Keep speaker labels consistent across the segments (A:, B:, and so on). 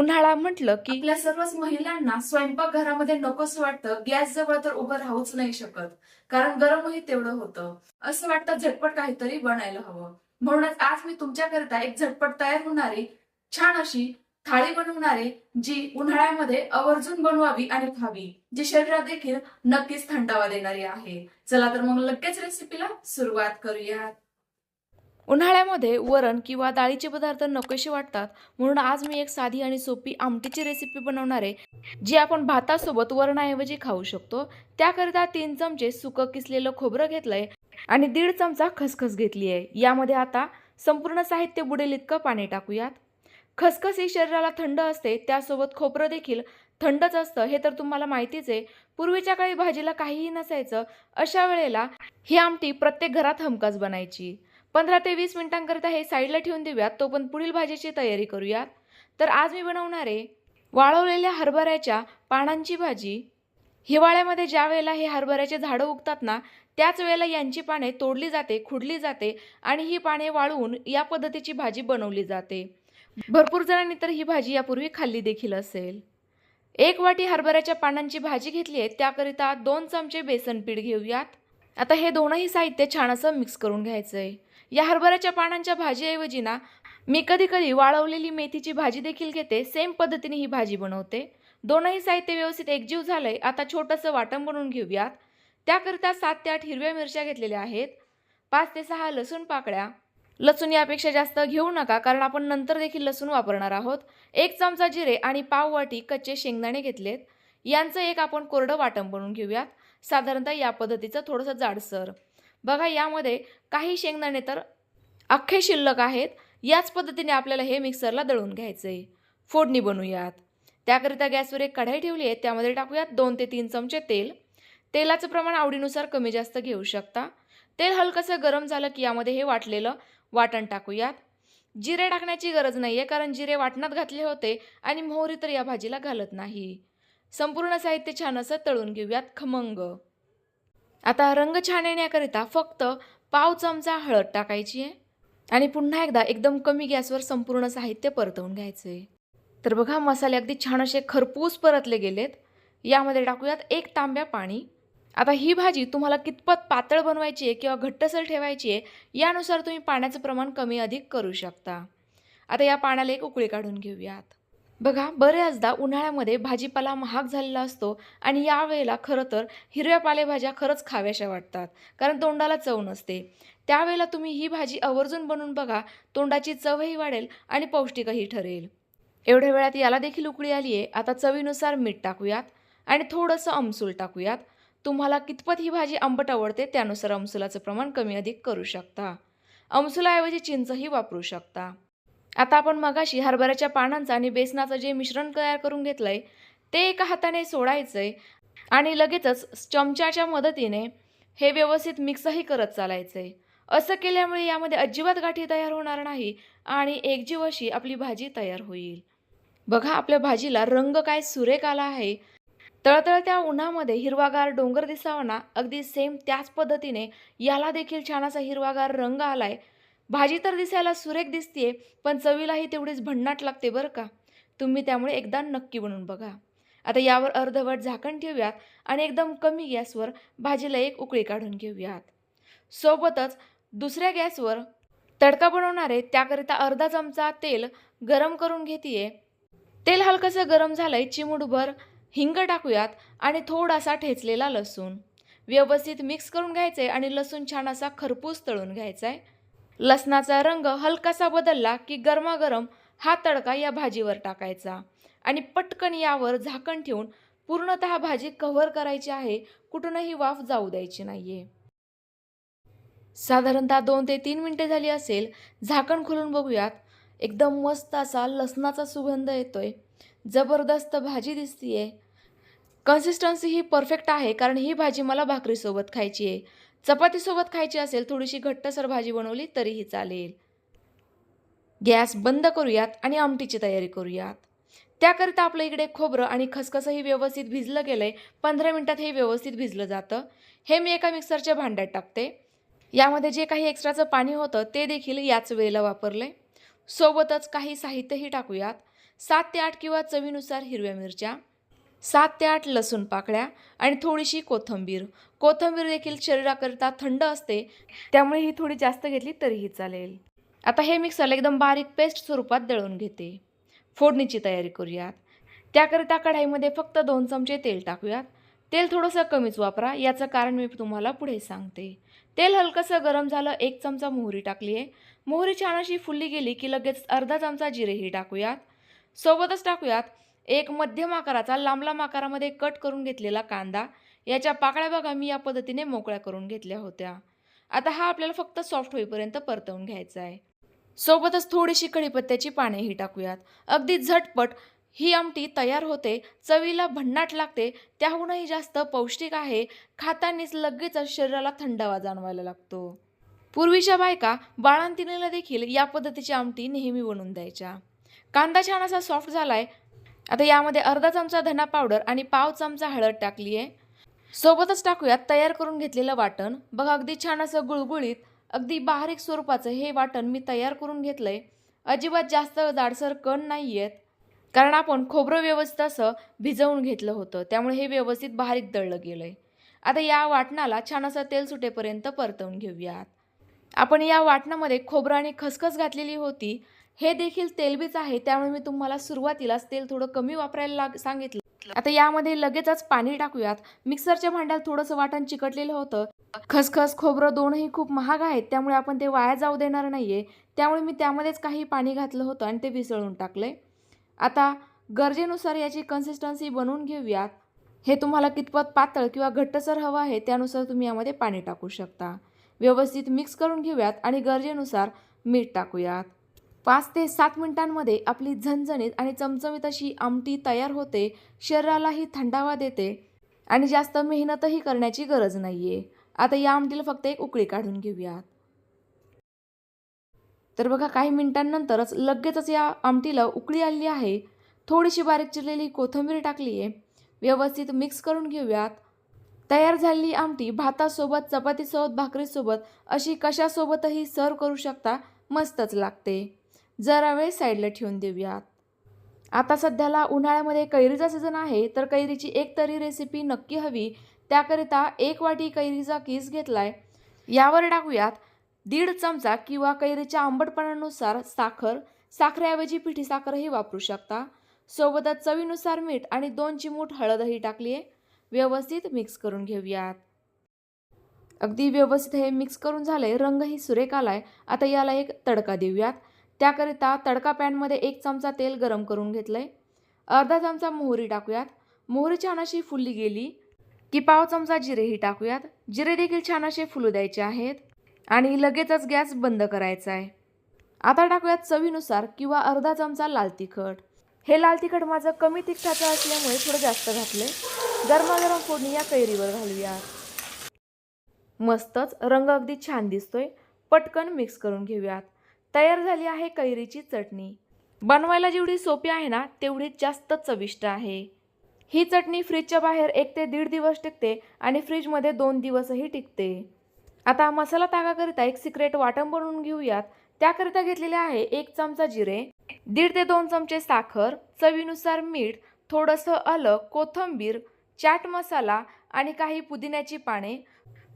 A: उन्हाळा म्हटलं की
B: आपल्या सर्वच महिलांना स्वयंपाक घरामध्ये नकोस वाटतं गॅस जवळ तर उभं राहूच नाही शकत. कारण गरमही तेवढं होतं. असं वाटतं झटपट काहीतरी बनायला हवं. म्हणूनच आज मी तुमच्याकरिता एक झटपट तयार होणारी छान अशी थाळी बनवणारे जी उन्हाळ्यामध्ये आवर्जून बनवावी आणि खावी जी शरीरात देखील नक्कीच थंडावा देणारी आहे. चला तर मग लगेच रेसिपीला सुरुवात करूयात.
A: उन्हाळ्यामध्ये वरण किंवा डाळीचे पदार्थ नकोसे वाटतात म्हणून आज मी एक साधी आणि सोपी आमटीची रेसिपी बनवणार आहे जी आपण भातासोबत वरणाऐवजी खाऊ शकतो. त्याकरिता तीन चमचे सुकं किसलेलं खोबरं घेतलंय आणि दीड चमचा खसखस घेतली आहे. यामध्ये आता संपूर्ण साहित्य बुडेल इतकं पाणी टाकूयात. खसखस ही शरीराला थंड असते त्यासोबत खोबरं देखील थंडच असतं हे तर तुम्हाला माहितीच आहे. पूर्वीच्या काळी भाजीला काहीही नसायचं अशा वेळेला ही आमटी प्रत्येक घरात हमखास बनायची. पंधरा ते वीस मिनिटांकरिता हे साईडला ठेवून देऊयात. तो पण पुढील भाजीची तयारी करूयात. तर आज मी बनवणार आहे वाळवलेल्या हरभऱ्याच्या पानांची भाजी. हिवाळ्यामध्ये ज्या वेळेला हे हरभऱ्याचे झाडं उगतात ना त्याच वेळेला यांची पाने तोडली जाते खुडली जाते आणि ही पाने वाळवून या पद्धतीची भाजी बनवली जाते. भरपूर जणांनी तर ही भाजी यापूर्वी खाल्ली देखील असेल. एक वाटी हरभऱ्याच्या पानांची भाजी घेतली आहे त्याकरिता दोन चमचे बेसन पीठ घेऊयात. आता हे दोनही साहित्य छान असं मिक्स करून घ्यायचं आहे या हरभऱ्याच्या पानांच्या भाजीऐवजी ना मी कधी कधी वाळवलेली मेथीची भाजी देखील घेते. सेम पद्धतीने ही भाजी बनवते. दोनही साहित्य व्यवस्थित एकजीव झालंय. आता छोटंसं वाटण बनवून घेऊयात. त्याकरिता सात ते आठ हिरव्या मिरच्या घेतलेल्या आहेत. पाच ते सहा लसूण पाकळ्या. लसूण यापेक्षा जास्त घेऊ नका कारण आपण नंतर देखील लसूण वापरणार आहोत. एक चमचा जिरे आणि पाव वाटी कच्चे शेंगदाणे घेतलेत. यांचं एक आपण कोरडं वाटण बनवून घेऊयात. साधारणतः या पद्धतीचं थोडंसं जाडसर. बघा यामध्ये काही शेंगदाणे तर अख्खे शिल्लक आहेत. याच पद्धतीने आपल्याला हे मिक्सरला दळून घ्यायचं आहे फोडणी बनवूयात. त्याकरिता गॅसवर एक कढाई ठेवली आहे. त्यामध्ये टाकूयात दोन ते तीन चमचे तेल. तेलाचं प्रमाण आवडीनुसार कमी जास्त घेऊ शकता. तेल हलकंसं गरम झालं की यामध्ये हे वाटलेलं वाटण टाकूयात. जिरे टाकण्याची गरज नाही आहे कारण जिरे वाटणात घातले होते आणि मोहरी तर या भाजीला घालत नाही. संपूर्ण साहित्य छान असं तळून घेऊयात खमंग. आता रंग छान येण्याकरिता फक्त पाव चमचा हळद टाकायची आहे. आणि पुन्हा एकदा एकदम कमी गॅसवर संपूर्ण साहित्य परतवून घ्यायचं आहे तर बघा मसाले अगदी छान असे खरपूस परतले गेलेत. यामध्ये टाकूयात एक तांब्या पाणी. आता ही भाजी तुम्हाला कितपत पातळ बनवायची आहे किंवा घट्टसर ठेवायची आहे यानुसार तुम्ही पाण्याचं प्रमाण कमी अधिक करू शकता. आता या पाण्याला एक उकळी काढून घेऊयात. बघा बऱ्याचदा उन्हाळ्यामध्ये भाजीपाला महाग झालेला असतो आणि यावेळेला खरं तर हिरव्या पालेभाज्या खरंच खाव्याशा वाटतात कारण तोंडाला चव नसते. त्यावेळेला तुम्ही ही भाजी आवर्जून बनवून बघा तोंडाची चवही वाढेल आणि पौष्टिकही ठरेल. एवढ्या वेळात याला देखील उकळी आली आहे आता चवीनुसार मीठ टाकूयात आणि थोडंसं अमसूल टाकूयात. तुम्हाला कितपत ही भाजी आंबट आवडते त्यानुसार अमसुलाचं प्रमाण कमी अधिक करू शकता. अमसुलाऐवजी चिंचही वापरू शकता. आता आपण मगाशी हरभऱ्याच्या पानांचं आणि बेसनाचं जे मिश्रण तयार करून घेतलं आहे ते एका हाताने सोडायचं आहे आणि लगेचच चमच्याच्या मदतीने हे व्यवस्थित मिक्सही करत चालायचं आहे असं केल्यामुळे यामध्ये अजिबात गाठी तयार होणार नाही आणि एकजीव अशी आपली भाजी तयार होईल. बघा आपल्या भाजीला रंग काय सुरेख आला आहे. तळतळत्या उन्हामध्ये हिरवागार डोंगर दिसावा ना अगदी सेम त्याच पद्धतीने याला देखील छान असा हिरवागार रंग आलाय. भाजी तर दिसायला सुरेख दिसतीये पण चवीलाही तेवढीच भन्नाट लागते बरं का? तुम्ही त्यामुळे एकदा नक्की बनवून बघा. आता यावर अर्धवट झाकण ठेवूयात आणि एकदम कमी गॅसवर भाजीला एक उकळी काढून घेऊयात. सोबतच दुसऱ्या गॅसवर तडका बनवणारे त्याकरिता अर्धा चमचा तेल गरम करून घेतीये. तेल हलकंसं गरम झालंय चिमूटभर हिंग टाकूयात आणि थोडासा ठेचलेला लसूण. व्यवस्थित मिक्स करून घ्यायचं आहे आणि लसूण छान असा खरपूस तळून घ्यायचा आहे लसणाचा रंग हलकासा बदलला की गरमागरम हा तडका या भाजीवर टाकायचा. आणि पटकन यावर झाकण ठेवून पूर्णतः भाजी कव्हर करायची आहे कुठूनही वाफ जाऊ द्यायची नाहीये. साधारणतः दोन ते तीन मिनिटे झाली असेल झाकण खोलून बघूयात. एकदम मस्त असा लसणाचा सुगंध येतोय. जबरदस्त भाजी दिसतीये. कन्सिस्टन्सी ही परफेक्ट आहे कारण ही भाजी मला भाकरीसोबत खायची आहे चपातीसोबत खायची असेल थोडीशी घट्टसर भाजी बनवली तरीही चालेल. गॅस बंद करूयात आणि आमटीची तयारी करूयात. त्याकरिता आपलं इकडे खोबरं आणि खसखसही व्यवस्थित भिजलं गेलं आहे पंधरा मिनटात हे व्यवस्थित भिजलं जातं. हे मी एका मिक्सरच्या भांड्यात टाकते. यामध्ये जे काही एक्स्ट्राचं पाणी होतं ते देखील याच वेळेला वापरलं सोबतच काही साहित्यही टाकूयात. सात ते आठ किंवा चवीनुसार हिरव्या मिरच्या. सात ते आठ लसूण पाकळ्या आणि थोडीशी कोथिंबीर. कोथिंबीर देखील शरीराकरिता थंड असते त्यामुळे ही थोडी जास्त घेतली तरीही चालेल. आता हे मिक्सरला एकदम बारीक पेस्ट स्वरूपात दळून घेते. फोडणीची तयारी करूयात. त्याकरिता कढाईमध्ये फक्त दोन चमचे तेल टाकूयात. तेल थोडंसं कमीच वापरा याचं कारण मी तुम्हाला पुढे सांगते. तेल हलकंसं गरम झालं एक चमचा मोहरी टाकली आहे. मोहरी छान अशी फुलली गेली की लगेच अर्धा चमचा जिरेही टाकूयात. सोबतच टाकूयात एक मध्यम आकाराचा लांबलांब आकारामध्ये कट करून घेतलेला कांदा. याच्या पाकळ्या बघा मी या पद्धतीने मोकळ्या करून घेतल्या होत्या. आता हा आपल्याला फक्त सॉफ्ट होईपर्यंत परतवून घ्यायचा आहे. सोबतच थोडीशी कढीपत्त्याची पानेही टाकूयात. अगदी झटपट ही आमटी तयार होते चवीला भन्नाट लागते त्याहूनही जास्त पौष्टिक आहे खातानीच लगेचच शरीराला थंडावा जाणवायला लागतो. पूर्वीच्या बायका बाळांतिनीला देखील या पद्धतीची आमटी नेहमी बनवून द्यायच्या. कांदा छान असा सॉफ्ट झालाय आता यामध्ये अर्धा चमचा धना पावडर आणि पाव चमचा हळद टाकली आहे. सोबतच टाकूयात तयार करून घेतलेलं वाटण. बघा अगदी छान असं गुळगुळीत अगदी बारीक स्वरूपाचं हे वाटण मी तयार करून घेतलंय. अजिबात जास्त जाडसर कण नाही आहेत कारण आपण खोबरं व्यवस्थित असं भिजवून घेतलं होतं. त्यामुळे हे व्यवस्थित बारीक दळलं गेलं आहे आता या वाटणाला छान असं तेल सुटेपर्यंत परतवून घेऊयात. आपण या वाटणामध्ये खोबरं आणि खसखस घातलेली होती. हे देखील तेलबीच आहे त्यामुळे मी तुम्हाला सुरुवातीलाच तेल थोडं कमी वापरायला लाग सांगितलं. आता यामध्ये लगेचच पाणी टाकूयात. मिक्सरच्या भांड्यात थोडंसं वाटण चिकटलेलं होतं. खसखस खोबरं दोनही खूप महाग आहेत त्यामुळे आपण ते वाया जाऊ देणार नाहीये. त्यामुळे मी त्यामध्येच काही पाणी घातलं होतं आणि ते विसळून टाकले आता गरजेनुसार याची कन्सिस्टन्सी बनवून घेऊयात. हे तुम्हाला कितपत पातळ किंवा घट्टसर हवं आहे त्यानुसार तुम्ही यामध्ये पाणी टाकू शकता. व्यवस्थित मिक्स करून घेऊयात आणि गरजेनुसार मीठ टाकूयात. पाच ते सात मिनिटांमध्ये आपली झणझणीत आणि चमचमीत अशी आमटी तयार होते. शरीरालाही थंडावा देते आणि जास्त मेहनतही करण्याची गरज नाही आहे आता या आमटीला फक्त एक उकळी काढून घेऊयात. तर बघा काही मिनिटांनंतरच लगेचच या आमटीला उकळी आली आहे. थोडीशी बारीक चिरलेली कोथिंबीर टाकली आहे व्यवस्थित मिक्स करून घेऊयात. तयार झालेली आमटी भातासोबत चपातीसोबत भाकरीसोबत अशी कशासोबतही सर्व करू शकता मस्तच लागते. जरा वेळ साईडला ठेवून देऊयात. आता सध्याला उन्हाळ्यामध्ये कैरीचा सीझन आहे तर कैरीची एक तरी रेसिपी नक्की हवी. त्याकरिता एक वाटी कैरीचा किस घेतलाय यावर टाकूयात. दीड चमचा किंवा कैरीच्या आंबटपणानुसार साखर साखरेऐवजी पिठी साखरही वापरू शकता. सोबतच चवीनुसार मीठ आणि दोन चिमूट हळदही टाकली आहे व्यवस्थित मिक्स करून घेऊयात. अगदी व्यवस्थित हे मिक्स करून झालंय. रंगही सुरेख आलाय. आता याला एक तडका देऊयात. त्याकरिता तडका पॅनमध्ये एक चमचा तेल गरम करून घेतलंय. अर्धा चमचा मोहरी टाकूयात. मोहरी छान अशी फुलली गेली की पाव चमचा जिरेही टाकूयात. जिरे देखील छान असे फुलू द्यायचे आहेत आणि लगेचच गॅस बंद करायचा आहे. आता टाकूयात चवीनुसार किंवा अर्धा चमचा लाल तिखट. हे लाल तिखट माझं कमी तिखटाचं असल्यामुळे थोडं जास्त घातले गरमागरम फोडणी या कैरीवर घालूयात मस्तच रंग अगदी छान दिसतोय. पटकन मिक्स करून घेऊयात. तयार झाली आहे कैरीची चटणी. बनवायला जेवढी सोपी आहे ना तेवढी जास्त चविष्ट आहे. ही चटणी फ्रीजच्या बाहेर एक ते दीड दिवस टिकते आणि फ्रीजमध्ये दोन दिवसही टिकते. आता मसाला तागाकरिता एक सिक्रेट वाटण बनवून घेऊयात. त्याकरिता घेतलेले आहे एक चमचा जिरे दीड ते दोन चमचे साखर चवीनुसार मीठ थोडंसं अलग कोथिंबीर चाट मसाला आणि काही पुदिन्याची पाने.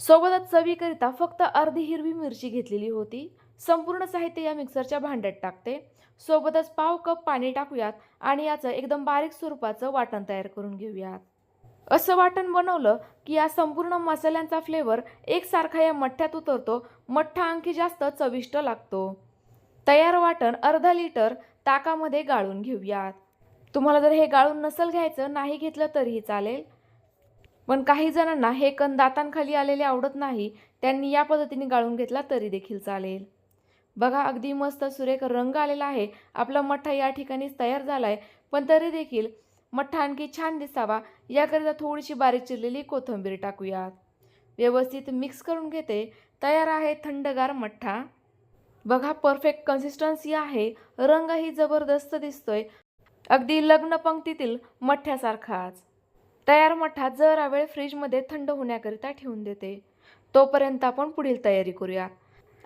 A: सोबतच चवीकरिता फक्त अर्धी हिरवी मिरची घेतलेली होती. संपूर्ण साहित्य या मिक्सरच्या भांड्यात टाकते. सोबतच पाव कप पाणी टाकूयात आणि याचं एकदम बारीक स्वरूपाचं वाटण तयार करून घेऊयात. असं वाटण बनवलं की या संपूर्ण मसाल्यांचा फ्लेवर एकसारखा या मठ्ठ्यात उतरतो. मठ्ठा आणखी जास्त चविष्ट लागतो. तयार वाटण अर्धा लिटर ताकामध्ये गाळून घेऊयात. तुम्हाला जर हे गाळून नसल घ्यायचं नाही घेतलं तरीही चालेल. पण काही जणांना हे कण दातांखाली आलेले आवडत नाही त्यांनी या पद्धतीने गाळून घेतला तरी देखील चालेल. बघा अगदी मस्त सुरेख रंग आलेला आहे. आपला मठ्ठा या ठिकाणीच तयार झाला आहे पण तरी देखील मठ्ठा आणखी छान दिसावा. याकरिता थोडीशी बारीक चिरलेली कोथिंबीर टाकूयात. व्यवस्थित मिक्स करून घेते. तयार आहे थंडगार मठ्ठा. बघा परफेक्ट कन्सिस्टन्सी आहे. रंगही जबरदस्त दिसतोय. अगदी लग्न पंक्तीतील मठ्ठ्यासारखाच तयार मठ्ठा जरा वेळ फ्रीजमध्ये थंड होण्याकरिता ठेवून देते. तोपर्यंत आपण पुढील तयारी करूया.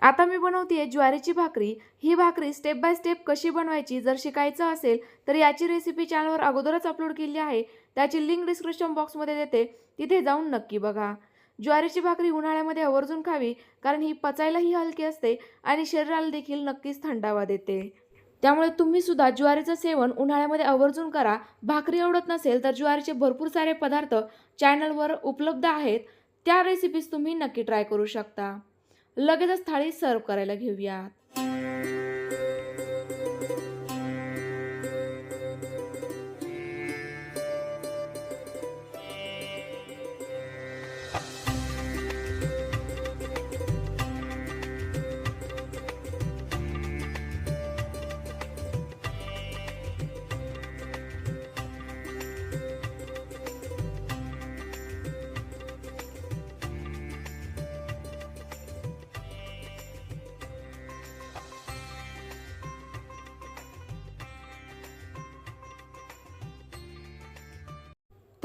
A: आता मी बनवते ज्वारीची भाकरी. ही भाकरी स्टेप बाय स्टेप कशी बनवायची जर शिकायचं असेल तर याची रेसिपी चॅनलवर अगोदरच अपलोड केली आहे. त्याची लिंक डिस्क्रिप्शन बॉक्समध्ये देते. तिथे जाऊन नक्की बघा. ज्वारीची भाकरी उन्हाळ्यामध्ये आवर्जून खावी कारण ही पचायलाही हलकी असते आणि शरीराला देखील नक्कीच थंडावा देते. त्यामुळे तुम्ही सुद्धा ज्वारीचं सेवन उन्हाळ्यामध्ये आवर्जून करा. भाकरी आवडत नसेल तर ज्वारीचे भरपूर सारे पदार्थ चॅनलवर उपलब्ध आहेत. त्या रेसिपीज तुम्ही नक्की ट्राय करू शकता. लगेचच थाळी सर्व करायला घेऊयात.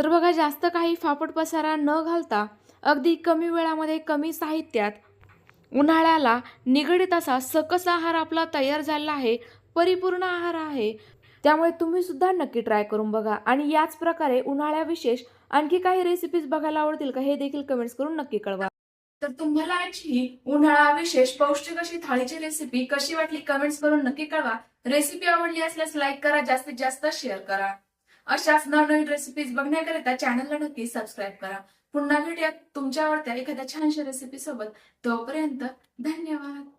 A: तर बघा जास्त काही फापट पसारा न घालता अगदी कमी वेळामध्ये कमी साहित्यात उन्हाळ्याला निगडीत असा सकस आहार आपला तयार झाला आहे परिपूर्ण आहार आहे. त्यामुळे तुम्ही सुद्धा नक्की ट्राय करून बघा. आणि याच प्रकारे उन्हाळ्या विशेष आणखी काही रेसिपीज बघायला आवडतील का हे देखील कमेंट्स करून नक्की कळवा.
B: तर तुम्हाला आजची उन्हाळा विशेष पौष्टिक अशी थाळीची रेसिपी कशी वाटली कमेंट्स करून नक्की कळवा. रेसिपी आवडली असल्यास लाईक करा जास्तीत जास्त शेअर करा. अशाच नवनवीन रेसिपीज बघण्याकरिता चॅनलला नक्की सबस्क्राईब करा. पुन्हा भेटूयात तुमच्या आवडत्या एखाद्या छानशा रेसिपी सोबत. तोपर्यंत धन्यवाद.